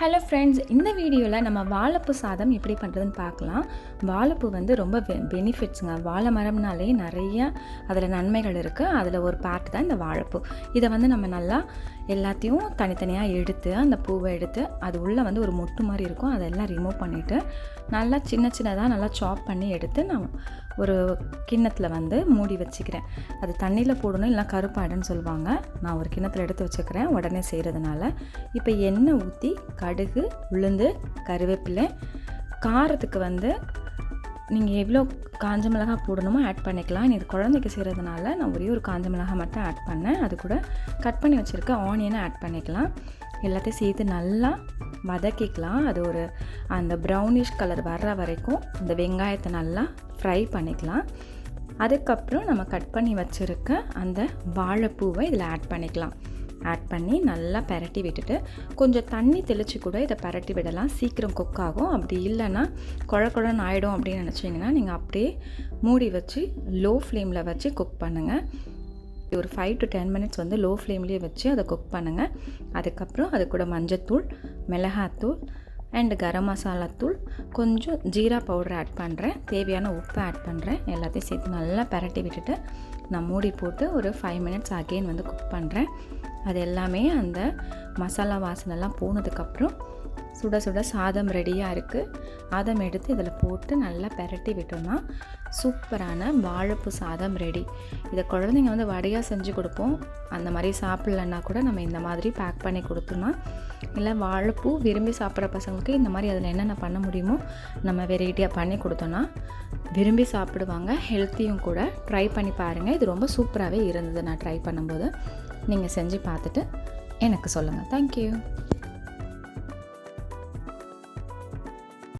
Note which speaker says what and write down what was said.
Speaker 1: Hello friends இந்த வீடியோவில் நம்ம வாழைப்பூ சாதம் எப்படி பண்ணுறதுன்னு பார்க்கலாம். வாழைப்பூ வந்து ரொம்ப பெ பெனிஃபிட்ஸுங்க வாழை மரம்னாலே நிறைய அதில் நன்மைகள் இருக்குது அதில் ஒரு பார்ட் தான் இந்த வாழைப்பூ. இதை வந்து நம்ம நல்லா எல்லாத்தையும் தனித்தனியாக எடுத்து அந்த பூவை எடுத்து அது உள்ளே வந்து ஒரு மொட்டு மாதிரி இருக்கும். அதெல்லாம் ரிமூவ் பண்ணிவிட்டு நல்லா சின்ன சின்னதாக நல்லா சாப் பண்ணி எடுத்து நான் ஒரு கிண்ணத்தில் வந்து மூடி வச்சுக்கிறேன். அது தண்ணியில் போடணும் இல்லைனா கருப்பாடுன்னு சொல்லுவாங்க. நான் ஒரு கிண்ணத்தில் எடுத்து வச்சுக்கிறேன் உடனே செய்கிறதுனால இப்போ எண்ணெய் ஊற்றி கடுகு உளுந்து கருவேப்பிலை காரத்துக்கு வந்து நீங்கள் எவ்வளோ காஞ்ச மிளகாய் போடணுமோ ஆட் பண்ணிக்கலாம். இது குழந்தைக்கு செய்கிறதுனால நான் ஒரே ஒரு காஞ்ச மிளகாய் மட்டும் ஆட் பண்ணேன். அது கூட கட் பண்ணி வச்சுருக்க ஆனியனை ஆட் பண்ணிக்கலாம். எல்லாத்தையும் சேர்த்து நல்லா வதக்கிக்கலாம். அது ஒரு அந்த ப்ரௌனிஷ் கலர் வர்ற வரைக்கும் இந்த வெங்காயத்தை நல்லா ஃப்ரை பண்ணிக்கலாம். அதுக்கப்புறம் நம்ம கட் பண்ணி வச்சுருக்க அந்த வாழைப்பூவை இதில் ஆட் பண்ணிக்கலாம். ஆட் பண்ணி நல்லா பரட்டி விட்டுட்டு கொஞ்சம் தண்ணி தெளித்து கூட இதை பரட்டி விடலாம். சீக்கிரம் குக் ஆகும். அப்படி இல்லைன்னா குழ குழன்னு ஆகிடும் அப்படின்னு நினச்சிங்கன்னா நீங்கள் அப்படியே மூடி வச்சு லோ ஃப்ளேமில் வச்சு குக் பண்ணுங்கள் ஒரு ஃபைவ் டு டென் மினிட்ஸ் வந்து லோ ஃப்ளேம்லேயே வச்சு அதை குக் பண்ணுங்கள் அதுக்கப்புறம் அது கூட மஞ்சத்தூள் மிளகாத்தூள் அண்டு கரம் மசாலா தூள். கொஞ்சம் ஜீரா பவுடர் ஆட் பண்ணுறேன் தேவையான உப்பு ஆட் பண்ணுறேன் எல்லாத்தையும் சேர்த்து நல்லா பரட்டி விட்டுட்டு நான் மூடி போட்டு ஒரு ஃபைவ் மினிட்ஸ் அகெயின் வந்து குக் பண்ணுறேன் அது எல்லாமே அந்த மசாலா வாசனைலாம் போனதுக்கப்புறம் சுட சுட சாதம் ரெடியாக இருக்குது அதம் எடுத்து இதில் போட்டு நல்லா பெரட்டி விட்டோம்னா சூப்பரான வாழைப்பூ சாதம் ரெடி இதை குழந்தைங்க வந்து வடையாக செஞ்சு கொடுப்போம். அந்த மாதிரி சாப்பிட்லன்னா கூட நம்ம இந்த மாதிரி பேக் பண்ணி கொடுத்தோம்னா இல்லை வாழைப்பூ விரும்பி சாப்பிட்ற பசங்களுக்கு இந்த மாதிரி அதில் என்னென்ன பண்ண முடியுமோ நம்ம வெரைட்டியாக பண்ணி கொடுத்தோன்னா விரும்பி சாப்பிடுவாங்க. ஹெல்த்தியும் கூட. ட்ரை பண்ணி பாருங்கள் இது ரொம்ப சூப்பராகவே இருந்தது நான் ட்ரை பண்ணும்போது. நீங்கள் செஞ்சு பார்த்துட்டு எனக்கு சொல்லுங்கள் தேங்க்யூ